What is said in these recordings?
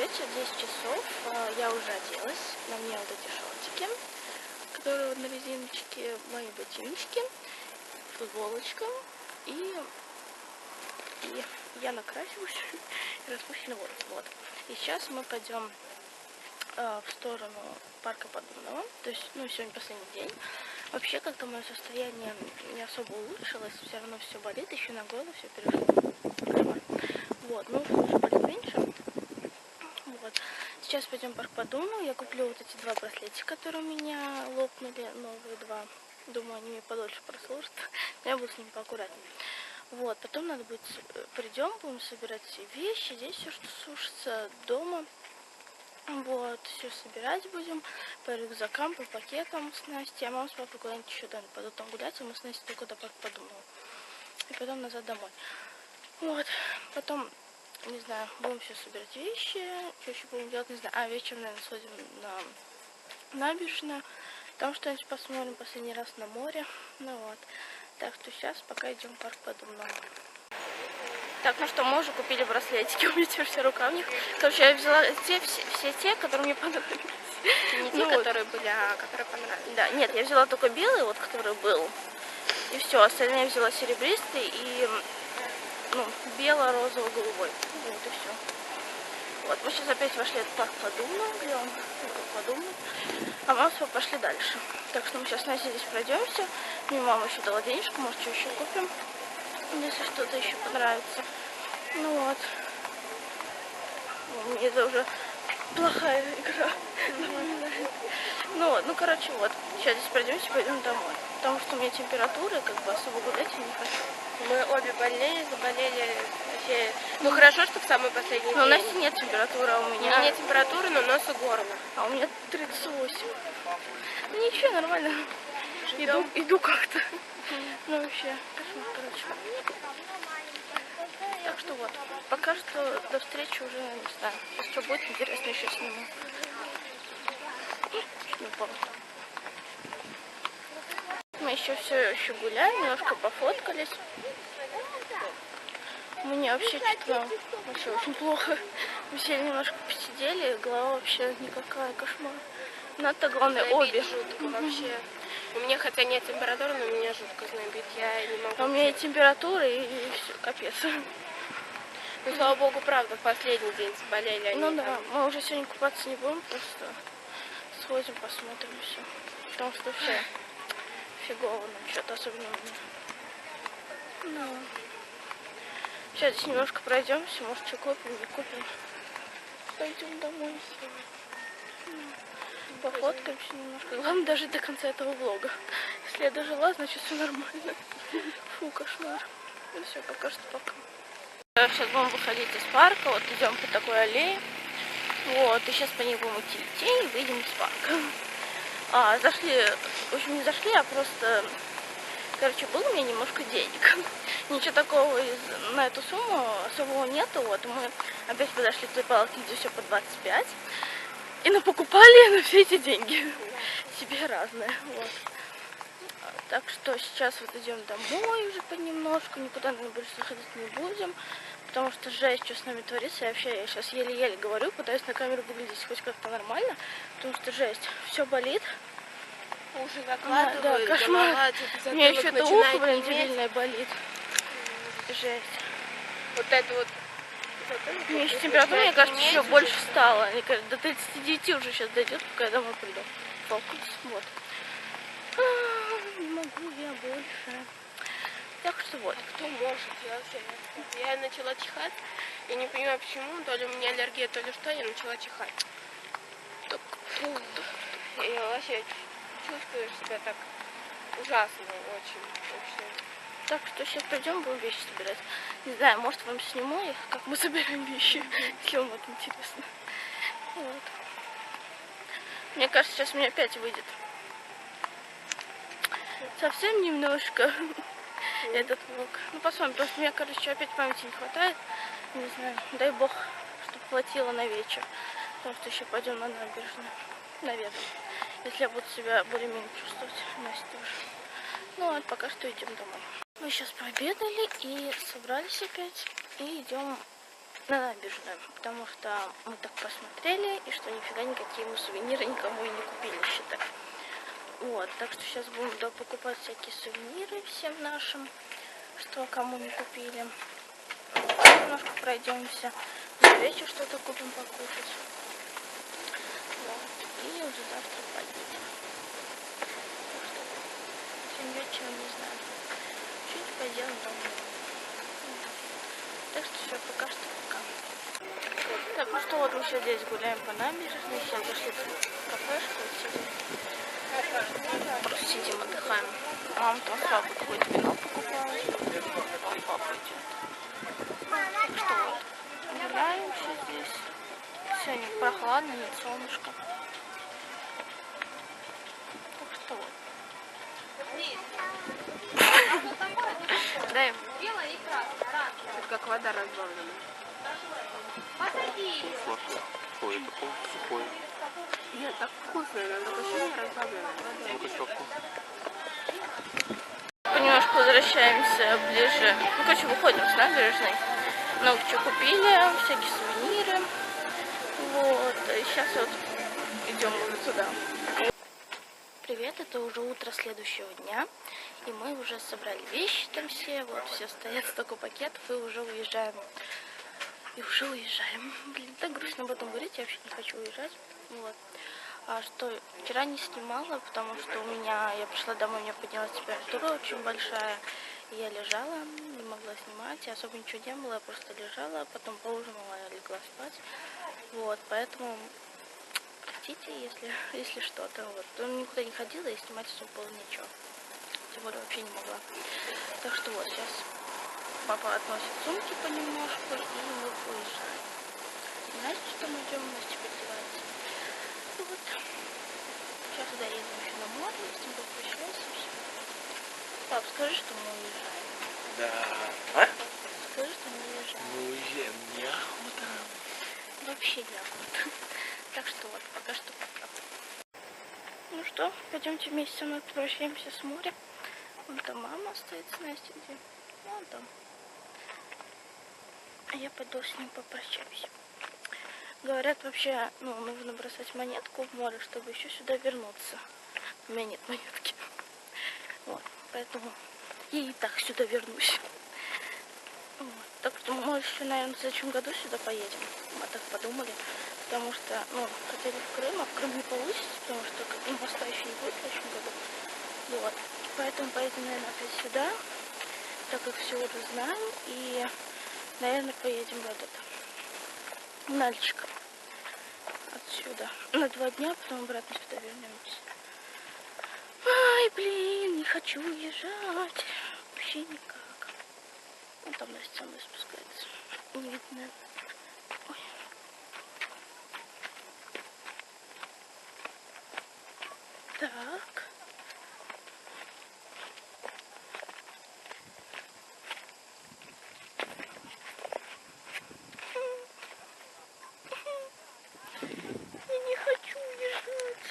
вечер, 10 часов. А, Я уже оделась. На мне вот эти шортики, которые на резиночке, мои ботиночки, футболочка. И, и я накрасилась и распущена волосы. Вот. И сейчас мы пойдем а, в сторону парка Подумного. То есть, ну, сегодня последний день. Вообще, как-то мое состояние не особо улучшилось. Все равно все болит, еще на горло все перешло. Вот, ну, уже меньше. Сейчас пойдем в парк Подумного. Я куплю вот эти два браслетика, которые у меня лопнули, новые два. Думаю, они мне подольше прослужат. Я буду с ними поаккуратнее. Вот, потом надо будет, э, придем, будем собирать все вещи, здесь все, что сушится, дома. Вот, все собирать будем по рюкзакам, по пакетам с Настей. А мама с папой куда-нибудь еще да, пойдут там гулять, а мы с Настей только до парка подумала. И потом назад домой. Вот, потом, не знаю, будем все собирать вещи. Что еще будем делать, не знаю. А, вечером, наверное, сходим на набережную. Там что-нибудь посмотрим последний раз на море. Ну вот. Так что сейчас пока идем в парк подумного. Так, ну что, мы уже купили браслетики, у меня теперь все рука в них. Короче, я взяла те, все, все те, которые мне понравились. Не те, Ну вот. которые были, а которые понравились. Да, нет, я взяла только белый, вот который был. И все, остальные я взяла серебристый и ну, бело-розово-голубой. Вот и все. Вот, мы сейчас опять вошли в парк Подумного, где он? Ну, Подумный. А с папой пошли дальше. Так что мы сейчас на здесь пройдемся. Мне мама еще дала денежку, может, что еще купим. Если что-то еще понравится. Ну вот. Ну, Мне это уже плохая игра. Ну вот, ну короче, вот. Сейчас здесь пройдемся, пойдем домой. Потому что у меня температура, и как бы особо гулять я не хочу. Мы обе болели, заболели вообще. Ну хорошо, что в самый последний Но у день. Насти нет температуры, а у У меня... меня температура, но нос и горло. А у меня 38. Ну ничего, нормально. Иду, иду как-то. Ну вообще, кошмар, короче. Так что вот, пока что до встречи уже, не знаю, что будет интересно еще сниму. Упала. Мы еще все еще гуляем, немножко пофоткались. Мне вообще что-то вообще очень плохо. Мы все немножко посидели, голова вообще никакая, кошмар. Надо главное обе. Жутко вообще. У меня хотя нет температуры, но меня жутко знобит. Я не могу. А у меня и температура, и, все, капец. Ну, слава богу, правда, в последний день заболели они. Ну да, там. мы уже сегодня купаться не будем, просто сходим, посмотрим все. Потому что все фигово нам что-то особенно мне. Ну. Сейчас здесь немножко пройдемся, может что купим, не купим. Пойдем домой. Ну, Пофоткаемся немножко. Главное дожить до конца этого влога. Если я дожила, значит все нормально. Фу, кошмар. Ну все, пока что пока. Сейчас будем выходить из парка, вот идем по такой аллее. Вот, и сейчас по ней будем идти, идти и выйдем из парка. А, зашли, в общем, не зашли, а просто, короче, было у меня немножко денег. Ничего такого из, на эту сумму особого нету. Вот, мы опять подошли к той палке, где все по 25. И напокупали на все эти деньги. Себе разное. Вот. Так что сейчас вот идем домой уже понемножку, никуда, наверное, больше заходить не будем, потому что жесть, что с нами творится. Я вообще я сейчас еле-еле говорю, пытаюсь на камеру выглядеть хоть как-то нормально, потому что жесть, все болит. Уши А, закладывают, да, кошмар. голова, У меня еще это ухо, блин, дебильное болит. Жесть. Вот это вот. меня еще температура, мне кажется, еще уже. больше стала. Мне кажется, до 39 уже сейчас дойдет, пока я домой приду. Фокус. Вот. А, Не могу я больше. Так что вот. Кто может? Я вообще не знаю. Я начала чихать. Я не понимаю почему. То ли у меня аллергия, то ли что, я начала чихать. Тук, тук, тук. И я вообще чувствую себя так ужасно очень. Вообще. Так что сейчас пойдем, будем вещи собирать. Не знаю, может вам сниму их, как мы собираем вещи, если вам это интересно. Вот. Мне кажется, сейчас у меня опять выйдет. Совсем немножко этот влог. Ну, посмотрим, потому что меня, короче, опять памяти не хватает. Не знаю, дай бог, чтобы хватило на вечер. Потому что еще пойдем на набережную. Наверное. Если я буду себя более-менее чувствовать. Настя тоже. Ну, вот пока что идем домой. Мы сейчас пообедали и собрались опять. И идем на набережную, потому что мы так посмотрели, и что нифига никакие мы сувениры никому и не купили, считай. Вот, так что сейчас будем да, покупать всякие сувениры всем нашим, что кому не купили. Немножко пройдемся, на вечер что-то купим покушать. Вот, и уже завтра поедем. Сегодня вечером, не знаю, чуть поделаем домой. Так что все, пока что пока. Так, ну что, вот мы сейчас здесь гуляем по набережной, сейчас зашли в кафешку, вот сидим. Просто сидим, отдыхаем. Мама там с папой какое-то вино покупала. Там папа идет. Что вот, гуляемся здесь. Сегодня прохладно, нет солнышка. Так что вот. Дай Белая и красная, Это как вода разбавлена. Посади. Сладкое. Ой, это пол сухое. Нет, так вкусно, но сильно разбавленная вода. Ну-ка, щепку. Понемножку возвращаемся ближе. Ну, короче, выходим с набережной. Много чего купили, всякие сувениры. Вот. И сейчас вот идем уже туда. Привет, это уже утро следующего дня. И мы уже собрали вещи там все. Вот, все стоят, столько пакетов и уже уезжаем. И уже уезжаем. Блин, так грустно об этом говорить, я вообще не хочу уезжать. Вот. А что, вчера не снимала, потому что у меня, я пришла домой, у меня поднялась температура очень большая. И я лежала, не могла снимать, и особо ничего не было, я просто лежала, потом поужинала, я легла спать. Вот, поэтому простите, если, если что-то. Вот. Ну, никуда не ходила и снимать особо было ничего. Тем более вообще не могла. Так что вот, сейчас папа относит сумки понемножку, и мы уезжаем. Знаете, что мы идем, Настя подевается. Вот. Сейчас доедем еще на море, с ним попрощаюсь и все. Пап, скажи, что мы уезжаем. Да. А? Скажи, что мы уезжаем. Мы уезжаем. Неохота. Вообще неохота. Так что вот, пока что пока. Ну что, пойдемте вместе со мной попрощаемся с моря. Вон там мама стоит с Настей где. Вон там. А я пойду с ним попрощаюсь. Говорят, вообще, ну, нужно бросать монетку в море, чтобы еще сюда вернуться. У меня нет монетки. Вот, поэтому я и так сюда вернусь. Вот. Так что мы еще, наверное, в следующем году сюда поедем. Мы так подумали. Потому что, ну, хотели в Крым, а в Крым не получится, потому что бы, моста еще не будет в следующем году. Вот. Поэтому поедем, наверное, опять сюда, так как все уже знаем. И, наверное, поедем в этот Нальчик. Отсюда. На два дня, потом обратно сюда вернемся. Ай, блин, не хочу уезжать. Вообще никак. Вон там со мной спускается. Не видно. Ой. Так. Я не хочу уезжать.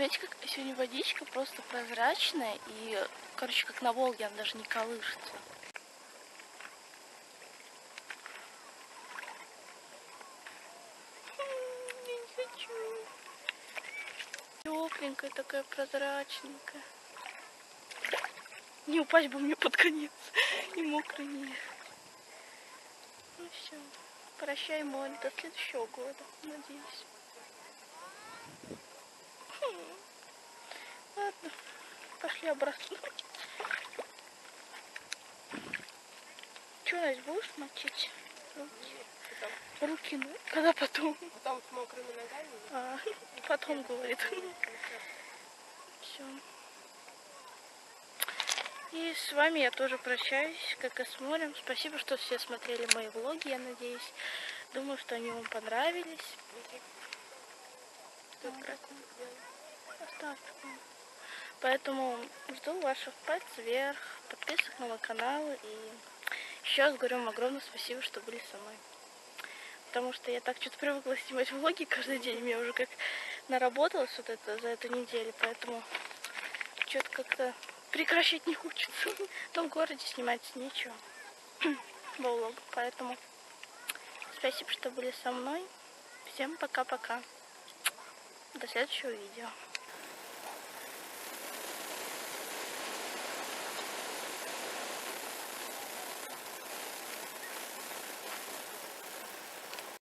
Смотрите, как сегодня водичка просто прозрачная и, короче, как на Волге, она даже не колышется. Я не хочу. Тепленькая такая, прозрачненькая. Не упасть бы мне под конец. И мокрый не. Ну все. Прощай, море, до следующего года, надеюсь. Ладно, пошли обратно. Че, Настя, будешь мочить? Руки, Руки, ну, когда потом? Потом с мокрыми ногами. А, потом говорит. Все. И с вами я тоже прощаюсь, как и с морем. Спасибо, что все смотрели мои влоги, я надеюсь. Думаю, что они вам понравились. Оставьте. Поэтому жду ваших пальцев вверх, подписок на мой канал. И еще раз говорю вам огромное спасибо, что были со мной. Потому что я так что-то привыкла снимать влоги каждый день. Мне уже как наработалось вот это за эту неделю. Поэтому что-то как-то прекращать не хочется. В том городе снимать нечего. влог. Поэтому спасибо, что были со мной. Всем пока-пока. До следующего видео.